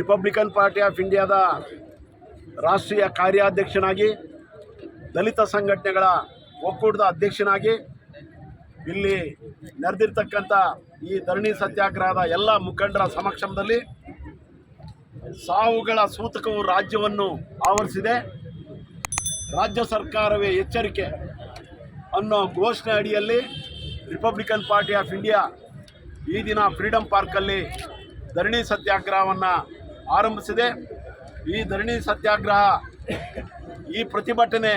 Republican party of ಇಂಡಿಯಾದ ರಾಷ್ಟ್ರೀಯ ಕಾರ್ಯಾಧ್ಯಕ್ಷನಾಗಿ, ದಲಿತ ಸಂಘಟನೆಗಳ ಒಕ್ಕೂಟದ ಅಧ್ಯಕ್ಷನಾಗಿ, ಇಲ್ಲಿ ನಡೆದಿರ್ತಕ್ಕಂಥ ಈ ಧರಣಿ ಸತ್ಯಾಗ್ರಹದ ಎಲ್ಲ ಮುಖಂಡರ ಸಮಕ್ಷಮದಲ್ಲಿ ಸಾವುಗಳ ಸೂತಕವು ರಾಜ್ಯವನ್ನು ಆವರಿಸಿದೆ. ರಾಜ್ಯ ಸರ್ಕಾರವೇ ಎಚ್ಚರಿಕೆ ಅನ್ನೋ ಘೋಷಣೆ ಅಡಿಯಲ್ಲಿ ರಿಪಬ್ಲಿಕನ್ ಪಾರ್ಟಿ ಆಫ್ ಇಂಡಿಯಾ ಈ ದಿನ ಫ್ರೀಡಂ ಪಾರ್ಕಲ್ಲಿ ಧರಣಿ ಸತ್ಯಾಗ್ರಹವನ್ನು ಆರಂಭಿಸಿದೆ. ಈ ಧರಣಿ ಸತ್ಯಾಗ್ರಹ, ಈ ಪ್ರತಿಭಟನೆ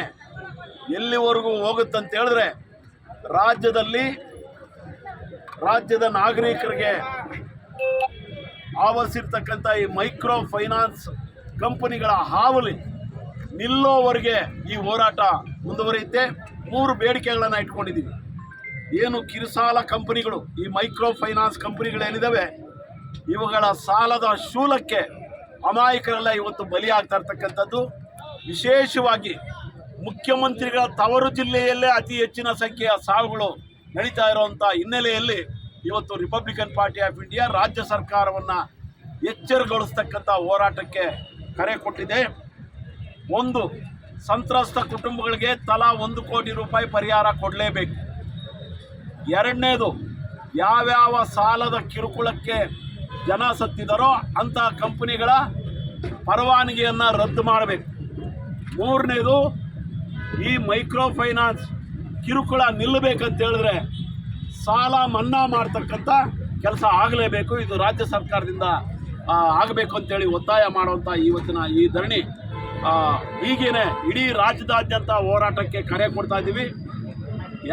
ಎಲ್ಲಿವರೆಗೂ ಹೋಗುತ್ತಂತ ಹೇಳಿದ್ರೆ ರಾಜ್ಯದಲ್ಲಿ ರಾಜ್ಯದ ನಾಗರಿಕರಿಗೆ ಆವರಿಸಿರ್ತಕ್ಕಂಥ ಈ ಮೈಕ್ರೋ ಫೈನಾನ್ಸ್ ಕಂಪನಿಗಳ ಹಾವಳಿ ನಿಲ್ಲೋವರೆಗೆ ಈ ಹೋರಾಟ ಮುಂದುವರಿಯುತ್ತೆ. ಮೂರು ಬೇಡಿಕೆಗಳನ್ನು ಇಟ್ಕೊಂಡಿದ್ದೀವಿ. ಏನು ಕಿರುಸಾಲ ಕಂಪನಿಗಳು, ಈ ಮೈಕ್ರೋ ಫೈನಾನ್ಸ್ ಕಂಪನಿಗಳೇನಿದ್ದಾವೆ ಇವುಗಳ ಸಾಲದ ಶೂಲಕ್ಕೆ ಅಮಾಯಕರೆಲ್ಲ ಇವತ್ತು ಬಲಿಯಾಗ್ತಾ ಇರ್ತಕ್ಕಂಥದ್ದು. ವಿಶೇಷವಾಗಿ ಮುಖ್ಯಮಂತ್ರಿಗಳ ತವರು ಜಿಲ್ಲೆಯಲ್ಲೇ ಅತಿ ಹೆಚ್ಚಿನ ಸಂಖ್ಯೆಯ ಸಾವುಗಳು ನಡೀತಾ ಇರುವಂಥ ಹಿನ್ನೆಲೆಯಲ್ಲಿ ಇವತ್ತು ರಿಪಬ್ಲಿಕನ್ ಪಾರ್ಟಿ ಆಫ್ ಇಂಡಿಯಾ ರಾಜ್ಯ ಸರ್ಕಾರವನ್ನು ಎಚ್ಚರಗೊಳಿಸ್ತಕ್ಕಂಥ ಹೋರಾಟಕ್ಕೆ ಕರೆ ಕೊಟ್ಟಿದೆ. ಒಂದು ಸಂತ್ರಸ್ತ ಕುಟುಂಬಗಳಿಗೆ ತಲಾ ಒಂದು ಕೋಟಿ ರೂಪಾಯಿ ಪರಿಹಾರ ಕೊಡಲೇಬೇಕು. ಎರಡನೇದು, ಯಾವ್ಯಾವ ಸಾಲದ ಕಿರುಕುಳಕ್ಕೆ ಜನ ಸತ್ತಿದಾರೋ ಅಂಥ ಕಂಪನಿಗಳ ಪರವಾನಗಿಯನ್ನು ರದ್ದು ಮಾಡಬೇಕು. ಮೂರನೇದು, ಈ ಮೈಕ್ರೋ ಫೈನಾನ್ಸ್ ಕಿರುಕುಳ ನಿಲ್ಲಬೇಕಂತ ಹೇಳಿದ್ರೆ ಸಾಲ ಮನ್ನಾ ಮಾಡ್ತಕ್ಕಂಥ ಕೆಲಸ ಆಗಲೇಬೇಕು. ಇದು ರಾಜ್ಯ ಸರ್ಕಾರದಿಂದ ಆಗಬೇಕು ಅಂತೇಳಿ ಒತ್ತಾಯ ಮಾಡುವಂಥ ಇವತ್ತಿನ ಈ ಧರಣಿ. ಈಗೇನೆ ಇಡೀ ರಾಜ್ಯದಾದ್ಯಂತ ಹೋರಾಟಕ್ಕೆ ಕರೆ ಕೊಡ್ತಾ ಇದ್ದೀವಿ.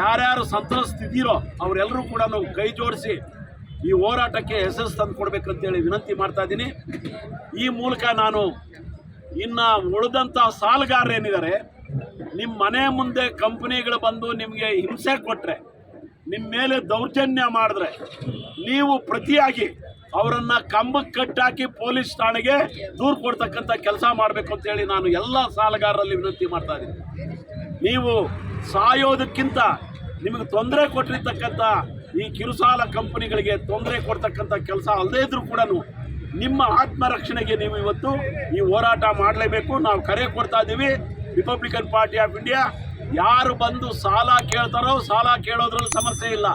ಯಾರ್ಯಾರು ಸಂತ್ರಸ್ತಿದ್ದೀರೋ ಅವರೆಲ್ಲರೂ ಕೂಡ ಕೈ ಜೋಡಿಸಿ ಈ ಹೋರಾಟಕ್ಕೆ ಯಶಸ್ಸು ತಂದು ಕೊಡಬೇಕಂತೇಳಿ ವಿನಂತಿ ಮಾಡ್ತಾ ಇದ್ದೀನಿ. ಈ ಮೂಲಕ ನಾನು ಇನ್ನು ಉಳಿದಂಥ ಸಾಲಗಾರರೇನಿದ್ದಾರೆ ನಿಮ್ಮ ಮನೆ ಮುಂದೆ ಕಂಪ್ನಿಗಳು ಬಂದು ನಿಮಗೆ ಹಿಂಸೆ ಕೊಟ್ಟರೆ ನಿಮ್ಮ ಮೇಲೆ ದೌರ್ಜನ್ಯ ಮಾಡಿದ್ರೆ ನೀವು ಪ್ರತಿಯಾಗಿ ಅವರನ್ನು ಕಂಬಕ್ಕೆ ಕಟ್ಟಾಕಿ ಪೊಲೀಸ್ ಠಾಣೆಗೆ ದೂರು ಕೊಡ್ತಕ್ಕಂಥ ಕೆಲಸ ಮಾಡಬೇಕು ಅಂತೇಳಿ ನಾನು ಎಲ್ಲ ಸಾಲಗಾರರಲ್ಲಿ ವಿನಂತಿ ಮಾಡ್ತಾ ಇದ್ದೀನಿ. ನೀವು ಸಾಯೋದಕ್ಕಿಂತ ನಿಮಗೆ ತೊಂದರೆ ಕೊಟ್ಟಿರ್ತಕ್ಕಂಥ ಈ ಕಿರುಸಾಲ ಕಂಪನಿಗಳಿಗೆ ತೊಂದರೆ ಕೊಡ್ತಕ್ಕಂಥ ಕೆಲಸ ಅಲ್ಲದೇ ಇದ್ರೂ ಕೂಡ ನಿಮ್ಮ ಆತ್ಮರಕ್ಷಣೆಗೆ ನೀವು ಇವತ್ತು ಈ ಹೋರಾಟ ಮಾಡಲೇಬೇಕು. ನಾವು ಕರೆ ಕೊಡ್ತಾ ಇದ್ದೀವಿ. ರಿಪಬ್ಲಿಕನ್ ಪಾರ್ಟಿ ಆಫ್ ಇಂಡಿಯಾ ಯಾರು ಬಂದು ಸಾಲ ಕೇಳ್ತಾರೋ ಸಾಲ ಕೇಳೋದ್ರಲ್ಲಿ ಸಮಸ್ಯೆ ಇಲ್ಲ.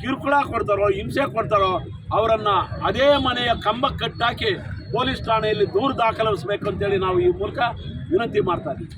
ಕಿರುಕುಳ ಕೊಡ್ತಾರೋ ಹಿಂಸೆ ಕೊಡ್ತಾರೋ ಅವರನ್ನು ಅದೇ ಮನೆಯ ಕಂಬಕ್ಕೆ ಕಟ್ಟಾಕಿ ಪೊಲೀಸ್ ಠಾಣೆಯಲ್ಲಿ ದೂರು ದಾಖಲಿಸಬೇಕು ಅಂತೇಳಿ ನಾವು ಈ ಮೂಲಕ ವಿನಂತಿ ಮಾಡ್ತಾ ಇದ್ದೀವಿ.